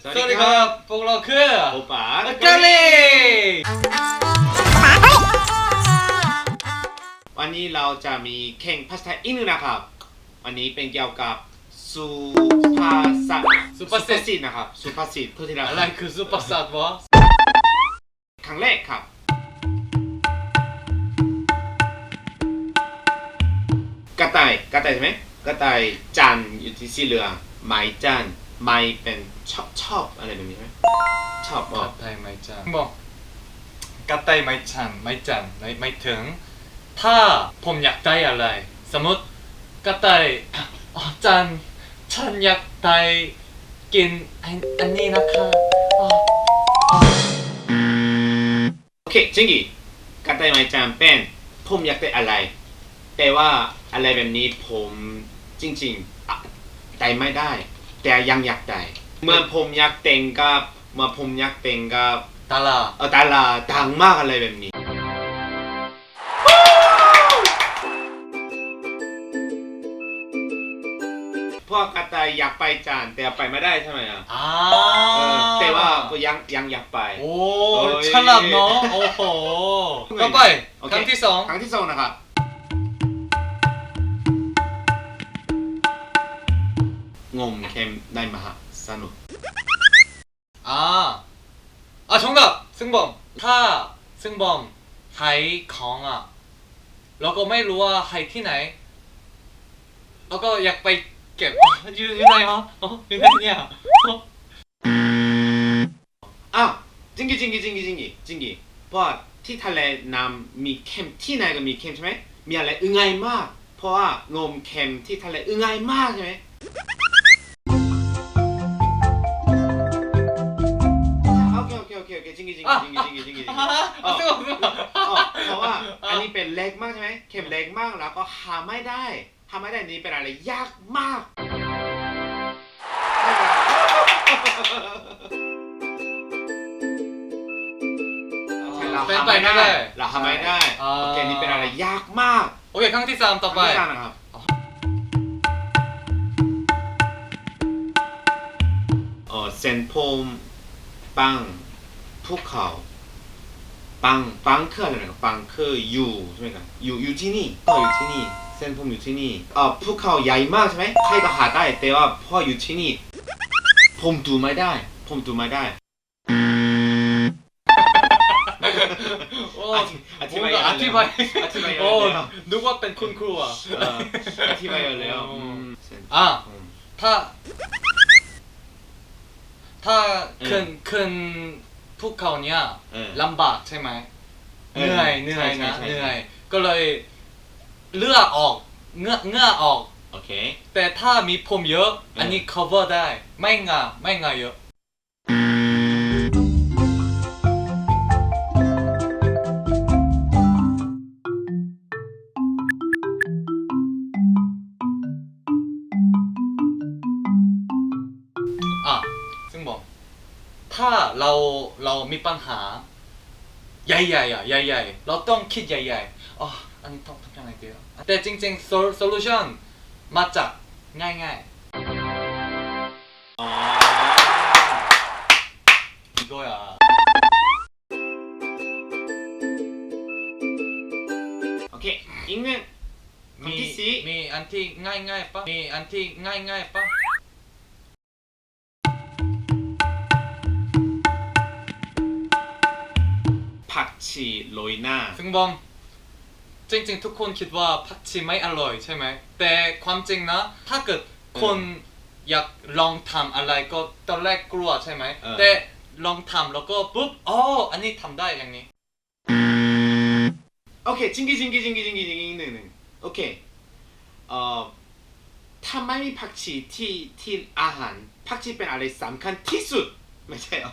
สวัสดีครับ พวกเราคือโอปาเกาหลีวันนี้เราจะมีแข่งภาษาไทยอีกหนึ่งนะครับ วันนี้เป็นเกี่ยวกับสุภาษิตสุภาษิตนะครับ สุภาษิตทุกที่เราอะไรคือซุปเปอร์สตาร์วะครั้งแรกครับ กระต่าย กระต่ายใช่ไหมกระต่ายจันอยู่ที่สีเหลืองไม้จัน ไม้เป็นชอบชอบอะไรแบบนี้ใช่ไหมชอบบอก กัดไตไม่จันบอกกัดไตไม่จันไม่จันไม่ไม่ถึง ถ้าผมอยากได้อะไร สมมติกัดไตอ๋อจันฉันอยากได้กินอันอันนี้นะคะอ๋ออ๋อโอเคจริงๆกระต่ายไม้จันเป็นผมอยากได้อะไร แต่ว่าอะไรแบบนี้ผมจริงๆอะได้ไม่ได้ แต่ยังอยากได้เมื่อผมอยากแต่งกับเมื่อผมอยากแต่งกับตาลาเออดาราดังมากอะไรแบบนี้ พวกกระต่ายอยากไปจานแต่ไปไม่ได้ใช่ไหมอะอ่าเออแต่ว่าก็ยังยังอยากไป โอ้โอ้ย ฉลาดเนาะโอ้โหต่อไปโอเคครั้งที่สองครั้งที่สองนะครับ งมเค็มได้มาสนุกอ่าอะ정답ซึ่งบอมถ้าซึ่งบอมหายของอะเราก็ไม่รู้ว่าหายที่ไหน แล้วก็อยากไปเก็บอยู่อยู่ไหนฮะอ๋ออยู่ไหนเนี่ยอ๋ออ้าวจริงๆจริงๆจริงๆจริงๆจริงๆเพราะที่ทะเลน้ำมีเค็มที่ไหนก็มีเค็มใช่ไหมมีอะไรอึง่ายมาก เพราะว่างมเค็มที่ทะเลอึง่ายมากใช่ไหม ๆจริงๆจริงๆอะซึ่งบอมซึ่งบอมอ๋อเพราะว่าอันนี้เป็นเล็กมากใช่ไหมเข็มเล็กมากแล้วก็หาไม่ได้หาไม่ได้นี่เป็นอะไรยากมากเป็นไปไม่ได้เราหาไม่ได้อ่าโอเคนี่เป็นอะไรยากมากโอเคครั้งที่สามต่อไปม่ทราบนะครับเออเซนโพมปังภูเขา ปังปังคืออะไรนะครับปังคืออยู่ใช่ไหมครับอยู่อยู่ที่นี่ก็อยู่ที่นี่เส้นผมอยู่ที่นี่เออภูเขาใหญ่มากใช่ไหมใครก็หาได้แต่ว่าพ่ออยู่ที่นี่ ผมดูไม่ได้ ผมดูไม่ได้โอ้อธิอธิบายผมก็อธิบายอธิบายโอ้แล้วนึกว่าเป็นคุณครูอะเอออธิบายแล้วอืมมเส้นอะผมถ้า ถ้าเออขึ้น ขึ้นภูเขาเนี้ยเออ ลำบากใช่ไหมเอเหอนื่อยเหนื่อยใช่นะใช่ใช่ เหนื่อย ก็เลยเลือกออกเงื้อเงื้อออก โอเค แต่ถ้ามีผมเยอะเอออัอันนี้ cover ได้ ไม่งาไม่งาเยอะอะ ถ้าเราเรามีปัญหา ใหญ่ๆอะใหญ่ๆเราต้องคิดใหญ่ๆอ๋ออันนี้ต้องทำยังไงดีอะแต่จริงๆ sol- solution มาจากง่ายอ๋อๆอีกอะโอเคอีกหนึ่งคำที่สี่มีอันที่ง่ายๆปะมีอันที่ง่ายๆปะ ผักชีโรยหน้า ซึ่งบอมจริงๆ ทุกคนคิดว่าผักชีไม่อร่อยใช่ไหม แต่ความจริงนะ ถ้าเกิดคนอยากลองทำอะไรก็ตอนแรกกลัวใช่ไหม เออ แต่ลองทำแล้วก็ปุ๊บอ๋ออันนี้ทำได้อย่างนี้ โอเคจริงๆจริงๆจริงๆจริงๆจริงๆอีกหนึ่งหนึ่งโอเคเอ่อถ้าไม่มีผักชีที่ที่อาหารผักชีเป็นอะไรสำคัญที่สุด ไม่ใช่เหรอ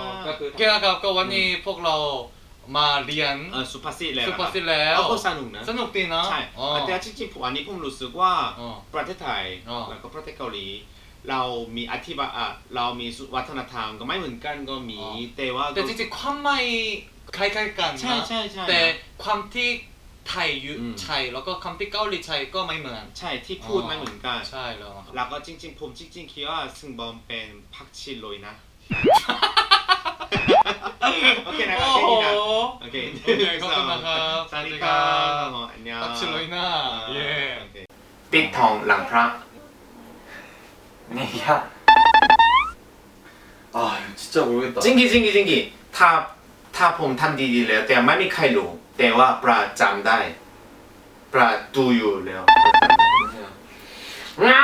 ก็คือโอเคนะครับก็วันนี้พวกเรามาเรียนเออสุภาษิตแล้วสุภาษิตแล้วเอาก็สนุกนะสนุกดีนะใช่อ๋อแต่จริงๆผมอันนี้ผมรู้สึกว่าอ๋อประเทศไทยอ๋อแล้วก็ประเทศเกาหลี เรามีอธิบายอะเรามีวัฒนธรรมก็ไม่เหมือนกันก็มีแต่ว่าแต่จริงๆความไม่คล้ายๆกันใช่นะใช่ใช่แต่ความที่ไทยอยู่อืมใช่แล้วก็ความที่เกาหลีใช่ก็ไม่เหมือน ใช่ที่พูดไม่เหมือนกันใช่แล้วนะครับแล้วก็จริงๆผมจริงๆคิดว่าซึ่งบอมเป็นพักชีโรยนะ โอเคนะครับโอเคนะโอเคขอบคุณนะครับสวัสดีครับอันยาตักชิลอยน่าเย่ปิดทองหลังพระนี่ยะอ่า진짜모르겠다จิงกี้จิงกี้จิงกี้ถ้าถ้าผมทำดีๆแล้วแต่ไม่มีใครรู้แต่ว่าปลาจำได้ปลาดูอยู่แล้วงา